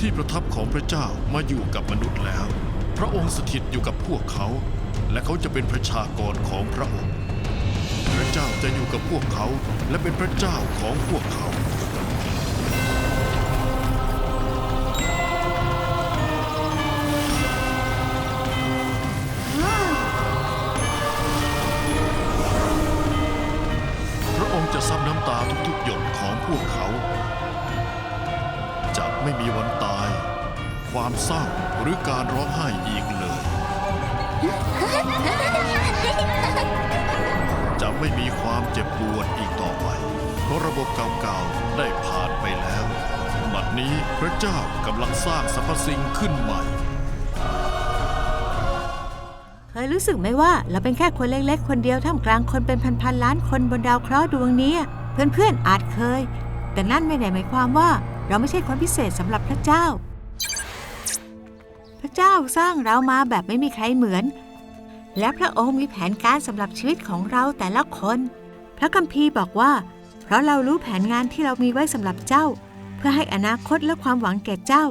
ที่ประทับของพระเจ้ามาอยู่กับมนุษย์แล้ว พระองค์สถิตอยู่กับพวกเขา และเขาจะเป็นประชากรของพระองค์ พระเจ้าจะอยู่กับพวกเขาและเป็นพระเจ้าของพวกเขา ไม่มีวันตาย ความเศร้าหรือการร้องไห้อีกเลย จะไม่มีความเจ็บปวดอีกต่อไปเพราะระบบเก่าๆได้ผ่านไปแล้วบัดนี้พระเจ้ากำลังสร้างสรรพสิ่งขึ้นใหม่เคยรู้สึกไหมว่าเราเป็นแค่คนเล็กๆ คนเดียวท่ามกลางคนเป็นพันๆล้านคนบนดาวเคราะห์ดวงนี้ เพื่อนๆอาจเคย แต่นั่นไม่ได้หมายความว่า เราไม่ใช่คนพิเศษสำหรับพระเจ้า พระเจ้าสร้างเรามาแบบไม่มีใครเหมือน และพระองค์มีแผนการสำหรับชีวิตของเราแต่ละคน พระคัมภีร์บอกว่า เพราะเรารู้แผนงานที่เรามีไว้สำหรับเจ้า เพื่อให้อนาคตและความหวังแก่เจ้า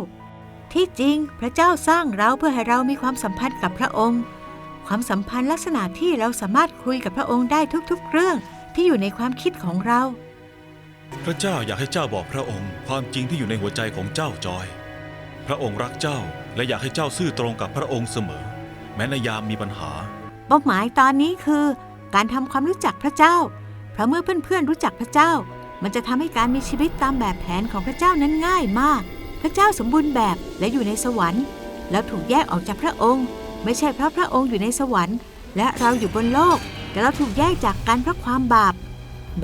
ที่จริงพระเจ้าสร้างเราเพื่อให้เรามีความสัมพันธ์กับพระองค์ ความสัมพันธ์ลักษณะที่เราสามารถคุยกับพระองค์ได้ทุกๆ เรื่องที่อยู่ในความคิดของเรา พระเจ้าอยากให้เจ้าบอกพระองค์ ความจริงที่อยู่ในหัวใจของเจ้าจอย พระองค์รักเจ้าและอยากให้เจ้าซื่อตรงกับพระองค์เสมอ แม้ในยามมีปัญหา เป้าหมายตอนนี้คือ การทำความรู้จักพระเจ้า เพราะเมื่อเพื่อนๆรู้จักพระเจ้า มันจะทำให้การมีชีวิตตามแบบแผนของพระเจ้านั้นง่ายมาก พระเจ้าสมบูรณ์แบบและอยู่ในสวรรค์ แล้วถูกแยกออกจากพระองค์ ไม่ใช่เพราะพระองค์อยู่ในสวรรค์ และเราอยู่บนโลก แต่เราถูกแยกจากกันเพราะความบาป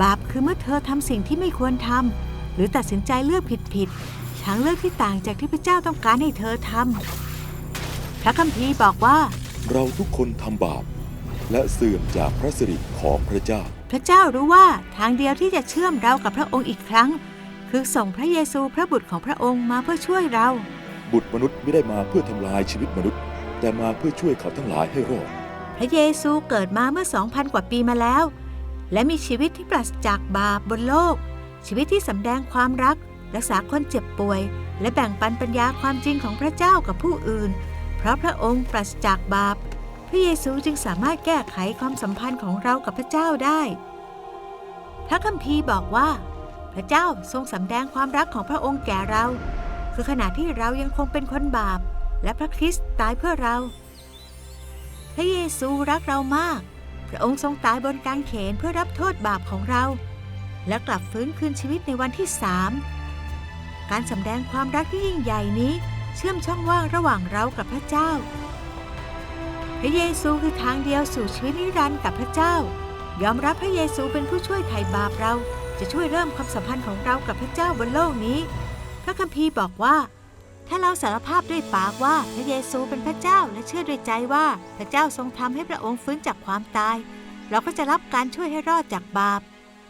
บาปคือเมื่อเธอทำสิ่งที่ไม่ควรทำหรือตัดสินใจเลือกผิดๆทางเลือกที่ต่างจากที่พระเจ้าต้องการให้เธอทำพระคัมภีร์บอกว่า เราทุกคนทำบาป และเสื่อมจากพระสิริของพระเจ้า พระเจ้ารู้ว่าทางเดียวที่จะเชื่อมเรากับพระองค์อีกครั้ง คือส่งพระเยซูพระบุตรของพระองค์มาเพื่อช่วยเรา บุตรมนุษย์ไม่ได้มาเพื่อทำลายชีวิตมนุษย์ แต่มาเพื่อช่วยเขาทั้งหลายให้รอดพระเยซูเกิดมาเมื่อ 2,000 กว่าปีมาแล้ว และมีชีวิตที่ปราศจากบาปบนโลก ชีวิตที่สำแดงความรัก รักษาคนเจ็บป่วย และแบ่งปันปัญญาความจริงของพระเจ้ากับผู้อื่น เพราะพระองค์ปราศจากบาป พระเยซูจึงสามารถแก้ไขความสัมพันธ์ของเรากับพระเจ้าได้ พระคัมภีร์บอกว่า พระเจ้าทรงสำแดงความรักของพระองค์แก่เรา คือขณะที่เรายังคงเป็นคนบาป และพระคริสต์ตายเพื่อเรา พระเยซูรักเรามาก ระองค์ทรงตายบนกางเขนเพื่อรับโทษบาปของเรา และกลับฟื้นคืนชีวิตในวันที่สามการสำแดงความรักที่ยิ่งใหญ่นี้ เชื่อมช่องว่างระหว่างเรากับพระเจ้า พระเยซูคือทางเดียวสู่ชีวิตนิรันดร์กับพระเจ้า ยอมรับพระเยซูเป็นผู้ช่วยไถ่บาปเรา จะช่วยเริ่มความสัมพันธ์ของเรากับพระเจ้าบนโลกนี้ พระคัมภีร์บอกว่า ถ้าเราสารภาพด้วยปากว่าพระเยซูเป็นพระเจ้าและเชื่อด้วยใจว่าพระเจ้าทรงทำให้พระองค์ฟื้นจากความตาย เราก็จะรับการช่วยให้รอดจากบาป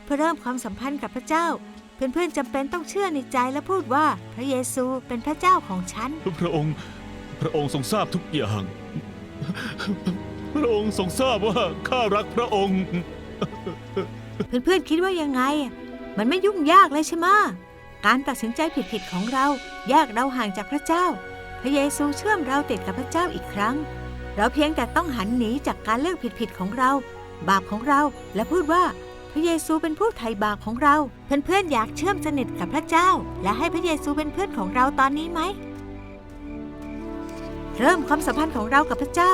เพื่อเริ่มความสัมพันธ์กับพระเจ้า เพื่อนๆจำเป็นต้องเชื่อในใจและพูดว่าพระเยซูเป็นพระเจ้าของฉัน พระองค์ พระองค์ทรงทราบทุกอย่าง พระองค์ทรงทราบว่าข้ารักพระองค์ เพื่อนๆคิดว่ายังไง มันไม่ยุ่งยากเลยใช่ไหมะ การตัดสินใจผิดๆของเราแยกเราห่างจากพระเจ้า พระเยซูเชื่อมเราติดกับพระเจ้าอีกครั้ง เราเพียงแต่ต้องหันหนีจากการเลือกผิดๆของเรา บาปของเราและพูดว่าพระเยซูเป็นผู้ไถ่บาปของเรา เพื่อนๆอยากเชื่อมสนิทกับพระเจ้า และให้พระเยซูเป็นเพื่อนของเราตอนนี้ไหม เริ่มความสัมพันธ์ของเรากับพระเจ้า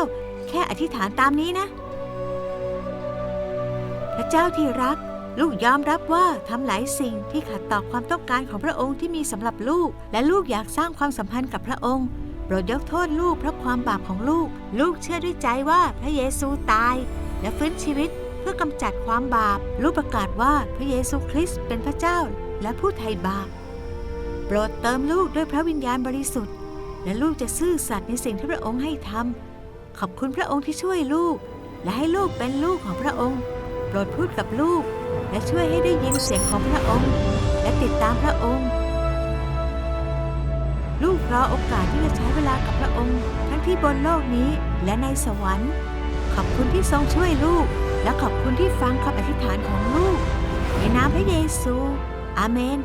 แค่อธิษฐานตามนี้นะ พระเจ้าที่รัก ลูกยอมรับว่าทำหลายสิ่งที่ขัดต่อความต้องการของพระองค์ที่มีสำหรับลูก และลูกอยากสร้างความสัมพันธ์กับพระองค์โปรดยกโทษลูกเพราะความบาปของลูก ลูกเชื่อด้วยใจว่าพระเยซูตาย และฟื้นชีวิตเพื่อกำจัดความบาป ลูกประกาศว่าพระเยซูคริสต์เป็นพระเจ้า และผู้ไถ่บาป โปรดเติมลูกด้วยพระวิญญาณบริสุทธิ์ และลูกจะซื่อสัตย์ในสิ่งที่พระองค์ให้ทำขอบคุณพระองค์ที่ช่วยลูก และให้ลูกเป็นลูกของพระองค์ โปรดพูดกับลูก และช่วยให้ได้ยินเสียงของพระองค์ และติดตามพระองค์ ลูกรอโอกาสที่จะใช้เวลากับพระองค์ ทั้งที่บนโลกนี้และในสวรรค์ ขอบคุณที่ทรงช่วยลูก และขอบคุณที่ฟังคำอธิษฐานของลูก ในนามพระเยซู อาเมน